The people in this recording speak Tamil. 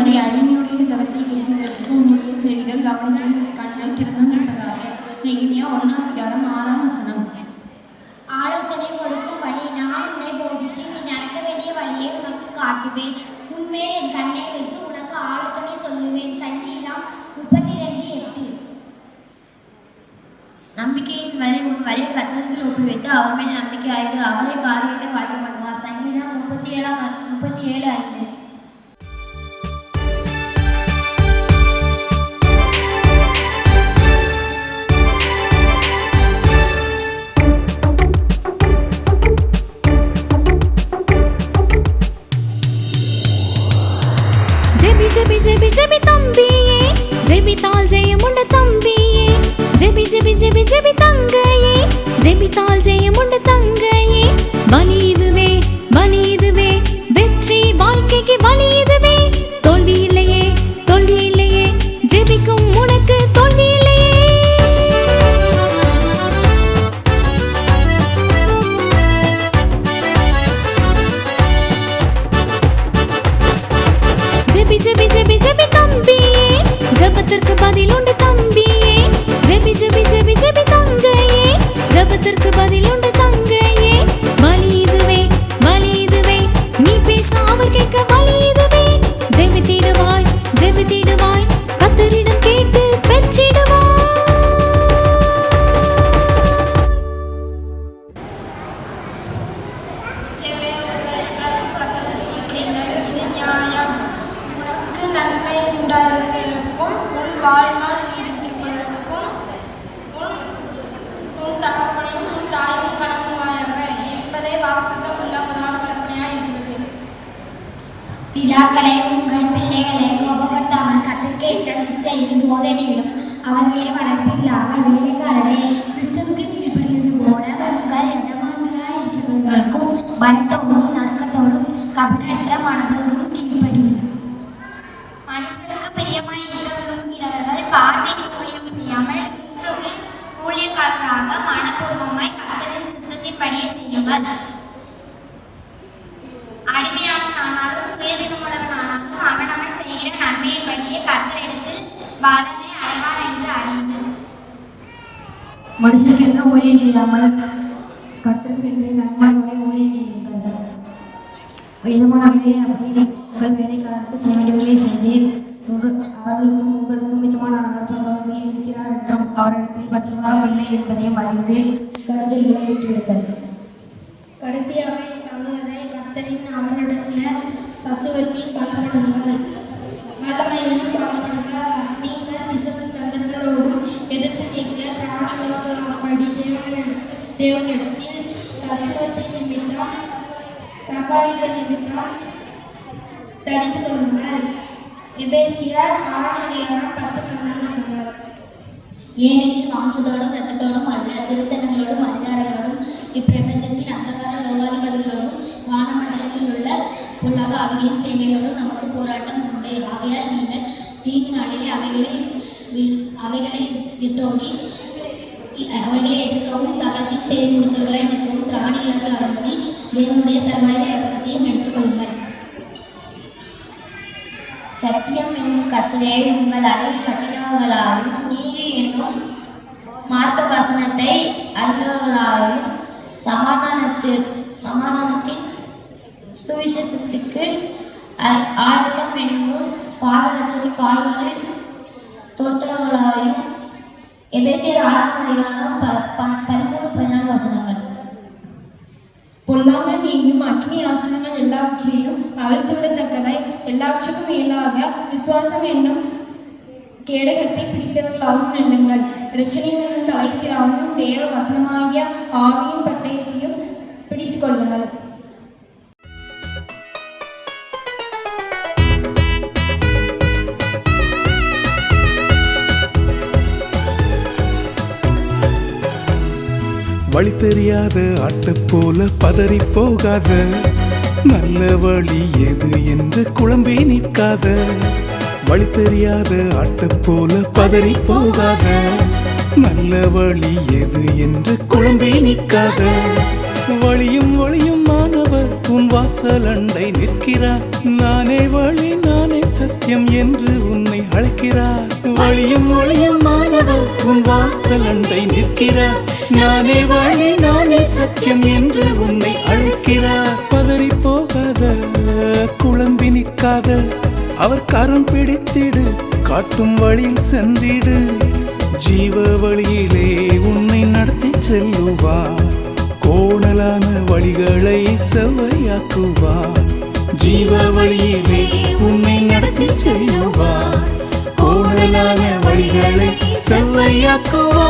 அடிமையுடைய ஜபத்தை கேட்கிறதற்கு உன்னுடைய செவிகள் கவனித்தும் கண்கள் திறந்தும் இருப்பதாக நெகிமியா ஒன்றாம் அதிகாரம் ஆறாம் வசனம் ஆலோசனை கொடுக்கும் வழி நான் உன்னை போதித்து நீ நடக்க வேண்டிய வழியை உனக்கு காட்டுவேன் உன்மேல் என் கண்ணை வைத்து உனக்கு ஆலோசனை சொல்லுவேன் சங்கீதம் முப்பத்தி ரெண்டு எட்டு நம்பிக்கையின் வழி உன் வழியை கத்தனத்தில் ஒப்புவித்து அவர் மேல் நம்பிக்கை ஆயுது அவரே காரியத்தை வாய்க்க பண்ணுவார் சங்கீதம் முப்பத்தி ஏழாம் முப்பத்தி ஏழு ஐந்து ஜெபி ஜெபி ஜெபி ஜெபி தம்பியே ஜெபித்தால் ஜெயமுண்டு தம்பியே ஜெபி ஜெபி ஜெபி ஜெபி தங்கையே ஜெபித்தால் ஜெயமுண்டு தங்கையே ஜபத்திற்கு பதில் உண்டு தம்பி. பிதாக்களை உங்கள் பிள்ளைகளை கோபப்படுத்தாமல் கத்திற்கேற்ற சிச்சை இது போதனையிலும் அவர்களை வளர்ப்பில்லாக வேலைக்காரரை கிறிஸ்துவுக்கு கீழ்ப்படுகிறது போல உங்கள் எஜமான்களாய் இருக்கிறவர்களுக்கும் பயத்தோடும் நடுக்கத்தோடும் கபடற்ற மனதோடும் கீழ்ப்படுகிறது மனுஷருக்கு பிரியமாய் இருக்க விரும்புகிறவர்கள் பார்வையில் ஊழியம் செய்யாமல் கிறிஸ்துவில் ஊழியக்காரராக மனப்பூர்வமாய் கர்த்தரின் சித்தத்தின்படியே செய்யுங்கள் பலனை அடைவான் என்று அறிந்து மனுஷனுக்கு என்ன ஊழியம் செய்யாமல் கர்த்தருக்கு என்று நன்மையோட ஊழியம் செய்யுங்கள். எஜமானர்களே அப்படின்னு உங்கள் வேலைக்காரருக்கு செய்ய வேண்டியவர்களை செய்து அவர்களுக்கும் உங்களுக்கும் எஜமானவர் பிரபலமாக இருக்கிறார் என்றும் அவரிடத்தில் பச்சைமரம் இல்லை என்பதையும் அறிந்து கருத்தில் விட்டுவிடுங்கள். கடைசியாக சந்ததரை கர்த்தரின் அவரிடத்தில் சத்துவத்தின் பலப்படுங்கள் வல்லமையும் பலப்படுங்கள் நீங்கள் எதிர்த்து நிற்க திராணிகளாகும்படி தேவன் தேவனிடத்தில் சத்துவத்தை நிமித்தம் சபாயுத நிமித்தம் தரித்துக் கொள்ளுங்கள் எபேசியர் ஆறாம் அதிகாரம் பத்து பதினொன்று சொன்னார் ஏனெனில் மாம்சத்தோடும் ரத்தத்தோடும் அல்ல திருத்தனங்களோடும் அதிகாரங்களோடும் இப்பிரபஞ்சத்தின் அந்தகார லோகாதிபதிகளோடும் வானமண்டலத்தில் உள்ள பொல்லாத அவையின் சேவைகளோடும் நமக்கு போராட்டம் உண்டு ஆகையால் நீங்கள் தீங்கு நாளிலே அவைகளை அவைகளை விட்டோடி அவைகளை எதிர்க்கவும் சகத்தையும் செய்து கொடுத்தவர்களை நிற்கவும் திராணிகளாக அருந்தி தேவனுடைய சர்வாயுத இறக்கத்தையும் எடுத்துக்கொள்ளுங்கள். சத்தியம் என்னும் கச்சையை உங்கள் அறையில் கட்டினவர்களாலும் நீதி என்னும் மார்க்க வசனத்தை அறிந்தவர்களாலும் சமாதானத்தில் சமாதானத்தின் சுவிசேஷத்துக்கு ஆ- என்னும் பாதரட்சை கால்களில் தொடுத்தவர்களாயும் எபேசியர் ஆறாம் அதிகாரம் ப ப- பதிமூணு பதினாலு வசனங்கள் பொல்லாமல் நீங்கும் அக்னி ஆசனங்கள் எல்லாவற்றையும் அவிழ்த்து விடத்தக்கதாய் எல்லாவற்றுக்கும் மேலாக விசுவாசம் என்னும் கேடகத்தை பிடித்தவர்களாகவும் எண்ணுங்கள் இரட்சணை என்னும் தலை சீராகவும் தேவ வசனமாகிய ஆவியின் பட்டயத்தையும் பிடித்துக் கொள்ளுங்கள் வழி தெரியாத ஆட்ட போல பதறி போகாத. நல்ல வழி எது என்று குழம்பி நிற்காத. வழி தெரியாத ஆட்ட போல பதறி போகாத. நல்ல வழி எது என்று குழம்பி நிற்காத. வழியும் வழியும் மாணவர் உன் வாசலண்டை நிற்கிறார். நானே வழி நானே சத்தியம் என்று உன்னை அழைக்கிறார். வழியும் ஒளியும் மாணவர் உன் வாசலண்டை நிற்கிறார். நானே வாழி நானே சத்தியம் என்று உன்னை அழைக்கிறார். பதறி போகாத குழம்பி நிற்காத அவர் கரம் பிடித்திடு காட்டும் வழியில் சென்றிடு. ஜீவ வழியிலே உன்னை நடத்தி செல்லுவா கோணலான வழிகளை செவ்வையாக்குவா ஜீவ வழியிலே உன்னை நடத்தி செல்லுவா கோணலான வழிகளை செவ்வையாக்குவா